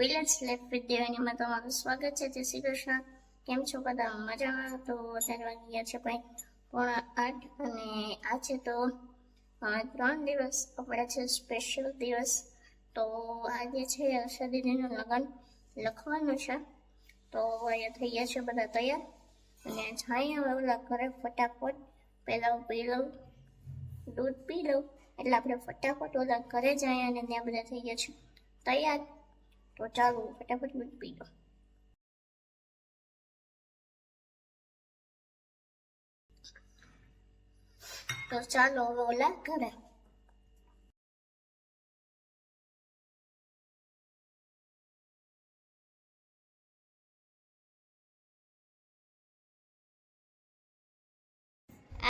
Village life વિદ્યાવાનીમાં તમારું સ્વાગત છે. જય શ્રી કૃષ્ણ. કેમ છો બધા? મજામાં? તો અત્યારે વાગી ગયા છે ભાઈ? પોણા આઠ અને આજે તો ત્રણ દિવસ આપણે છે સ્પેશિયલ દિવસ. તો આજે છે હર્ષદીદીનું લગ્ન લખવાનું છે. તો અહીંયા થઈ ગયા છે બધા તૈયાર. અને જાય હવે ઓલા ઘરે ફટાફટ પહેલાં પી લઉં દૂધ પી લઉં. એટલે આપણે ફટાફટ ઓલા ઘરે જાય અને ત્યાં બધા થઈ ગયા છે. તૈયાર? તો ચાલો ફટાફટ દૂધ પી લો તો ચાલો હવે ઓલા ઘરે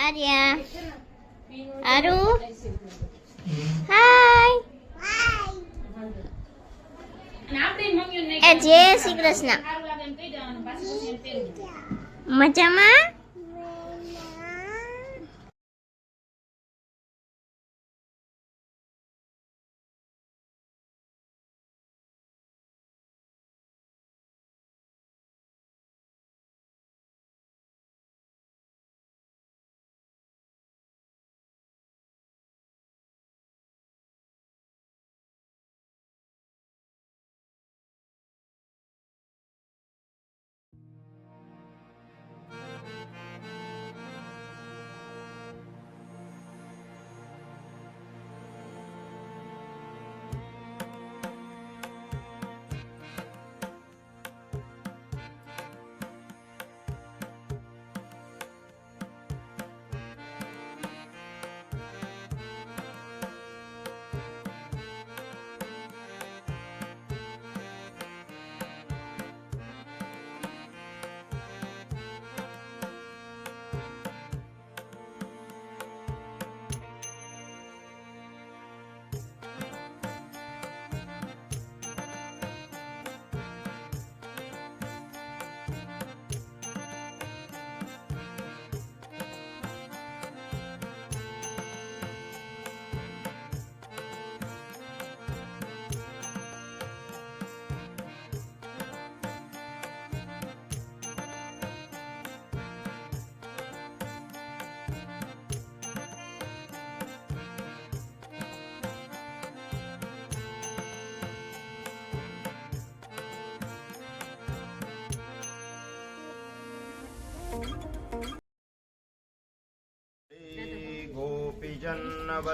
આર્યા આરુ હાય એ જય શ્રી કૃષ્ણ. મજામાં?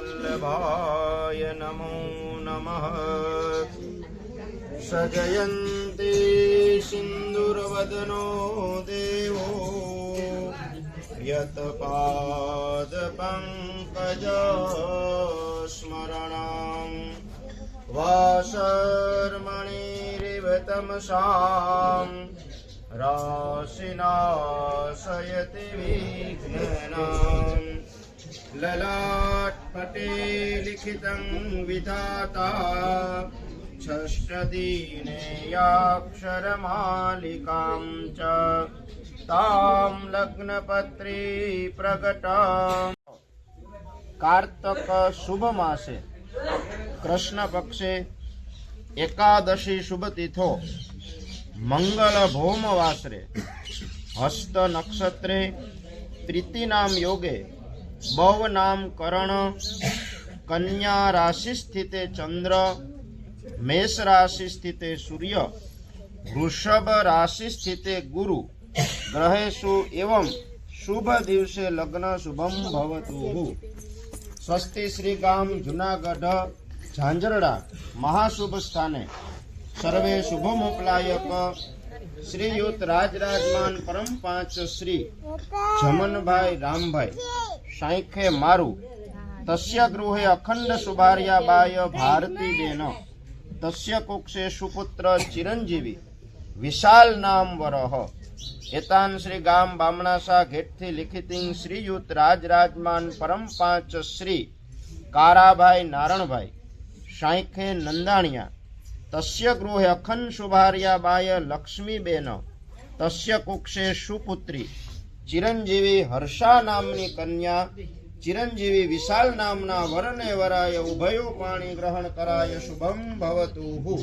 गोपीजन्नवल्लभाय नमो नमः सजयन्ति सिन्दुर्वदनो देवो यत्पादपङ्कजस्मरणं वासर्मणिरिव तमसां राशिनाशयति विघ्नाम् ललाट्पटे लिखितं विधाता षष्ठदीनेयाक्षरमालिकां च तां લગ્નપત્રી પ્રગટામ કાર્તક શુભ માસે કૃષ્ણ પક્ષે એકાદશી શુભ તિથો મંગળ ભૌમ વાસરે, હસ્ત નક્ષત્રે, ત્રિતિનામ યોગે બવ નામ કરણ, કન્યા રાશિ સ્થિતે ચંદ્ર, મેષ રાશિ સ્થિતે સૂર્ય, વૃષભ રાશિ સ્થિતે ગુરુ, ગ્રહેશુ એવમ શુભ દિવસે લગ્ન શુભમ ભવતુ. સ્વસ્તિ શ્રી ગામ જુનાગઢ, ઝાંઝરડા, મહાશુભ સ્થાને સર્વે શુભમોપલાયક. શ્રીયુત રાજરાજમાન પરમ પાંચ શ્રી. જમનભાઈ રામભાઈ. સાંખે મારું. તસ્ય ગૃહે અખંડ સુભાર્યાબાય ભારતી બેન તસ્ય કુક્ષે સુપુત્ર ચિરંજીવી. વિશાલ નામ વરહ. એતાન શ્રી ગામ બામણાસા ઘેટથી લિખિતિંગ શ્રીયુત રાજરાજમાન પરમ પાંચ શ્રી. કારાભાઈ નારણભાઈ. સાંખે નંદાણિયા. તસ્ય ગૃહે અખન શુભાર્યા બાય લક્ષ્મીબેન તસ્ય કુક્ષે સુપુત્રી ચિરંજીવી હર્ષા નામની કન્યા ચિરંજીવી વિશાલ નામના વરને વરાય ઉભયો પાણી ગ્રહણ કરાય શુભમ ભવતુ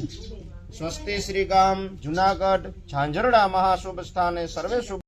સ્વસ્તિ શ્રી ગામ જુનાગઢ ઝાંઝરડા મહાશુભ સ્થાને સર્વે શુભ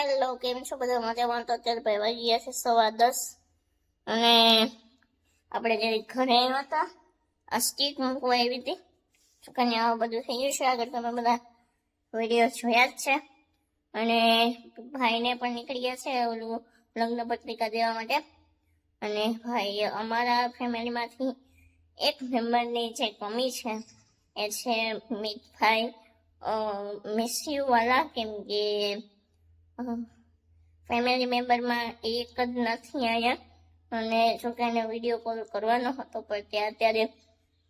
હેલો કેમ છો? બધા મજામાં? તો અત્યારે ભાઈ વાગી ગયા છે સવા દસ. અને આપણે જે ઘરે આવ્યા હતા, આ સ્ટીક મૂકવા આવી હતી. છોકરાને આવું બધું થઈ ગયું છે. આગળ તમે બધા વીડિયો જોયા જ છે. અને ભાઈને પણ નીકળી ગયા છે ઓલું લગ્ન પત્રિકા દેવા માટે. અને ભાઈ અમારા ફેમિલીમાંથી એક મેમ્બરની જે કમી છે, એ છે મીતભાઈ મિસ યુ વાલા, કેમ કે ફેમિલી મેમ્બરમાં એક જ નથી અહીંયા. અને છોકરાને વીડિયો કોલ કરવાનો હતો, પણ ત્યાં અત્યારે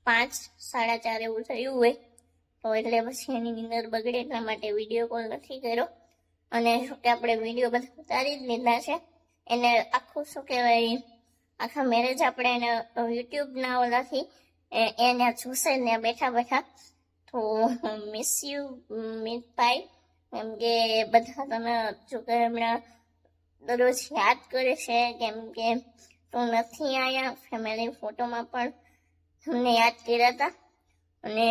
પાંચ, સાડા ચાર એવું થયું હોય. તો એટલે પછી એની નીંદર બગડે એટલા માટે વીડિયો કોલ નથી કર્યો. અને શું કે આપણે વીડિયો બધા ઉતારી જ લીધા છે. એને આખું શું કહેવાય, આખા મેરેજ આપણે એને યુટ્યુબના ઓલાથી એને જોશે ને બેઠા બેઠા. તો મિસ યુ મિતભાઈ કેમ કે બધા તમે કે હમણાં દરરોજ યાદ કરે છે, કેમ કે તો નથી આયા. ફેમિલી ફોટોમાં પણ તમને યાદ કર્યા હતા અને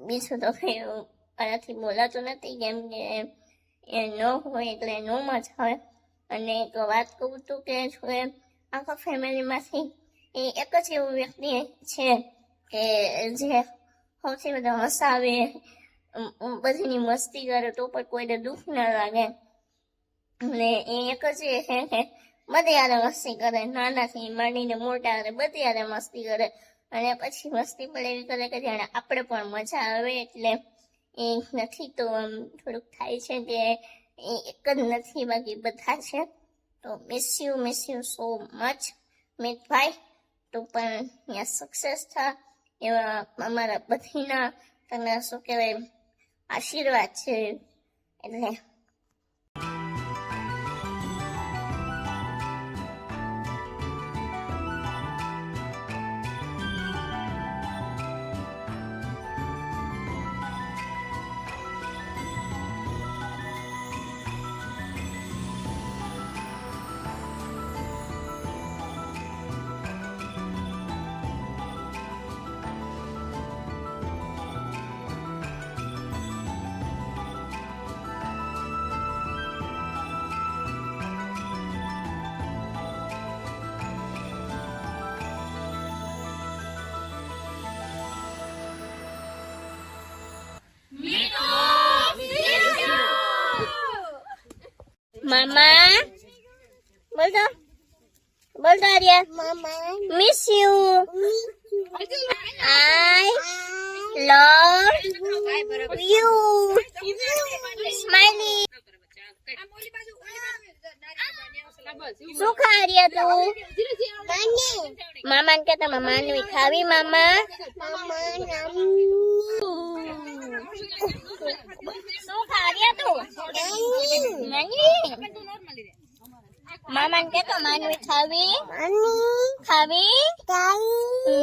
બીજું તો કંઈ આનાથી બોલાતું નથી, કેમ કે એ ન હોય એટલે ન મજા હોય અને એક વાત કહું તું કે જો એ આખા ફેમિલીમાંથી એ એક જ એવું વ્યક્તિ છે કે જે સૌથી બધા હસાવે બધીની મસ્તી કરે તો પણ કોઈને દુઃખ ના લાગે. ને એ એક જ છે બધે યારે મસ્તી કરે. નાનાથી માંડીને મોટા કરે બધી યારે મસ્તી કરે. અને પછી મસ્તી પણ એવી કરે કે જાણે આપણે પણ મજા આવે એટલે એ નથી તો આમ થોડુંક થાય છે કે એ એક જ નથી બાકી બધા છે. તો miss you miss you so much મિતભાઈ. તો પણ ત્યાં સક્સેસ થા એવા અમારા બધીના. તને શું કહેવાય આશીર્વાદ છે એટલે મામા miss you I love you smiley શું ખા રહ્યા તું મામા ને કહેતા મામા માનવી ખાવી મામા શું ખા રહ્યા તું માનવી મામા ને કેતો માનવી ખાવી? ખાવી?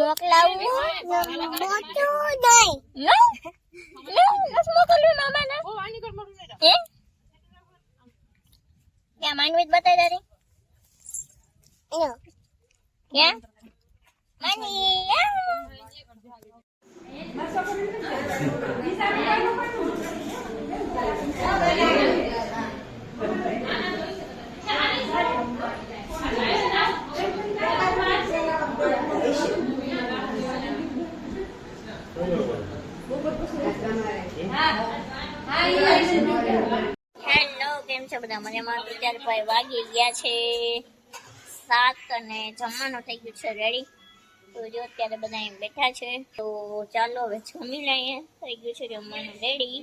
મોકલાવું? નો નો નથી મોકલવી મામાને હે? ક્યાં માનવી જ બતાવી તારી ક્યાં? માનવી હેલો કેમ છો બધા? મને તો ચાર ભાઈ વાગી ગયા છે સાત અને જમવાનું થઈ ગયું છે રેડી તો જો અત્યારે બધા એમ બેઠા છે, તો ચાલો હવે જમી લઈએ. થઈ ગયું છે જમવાનું રેડી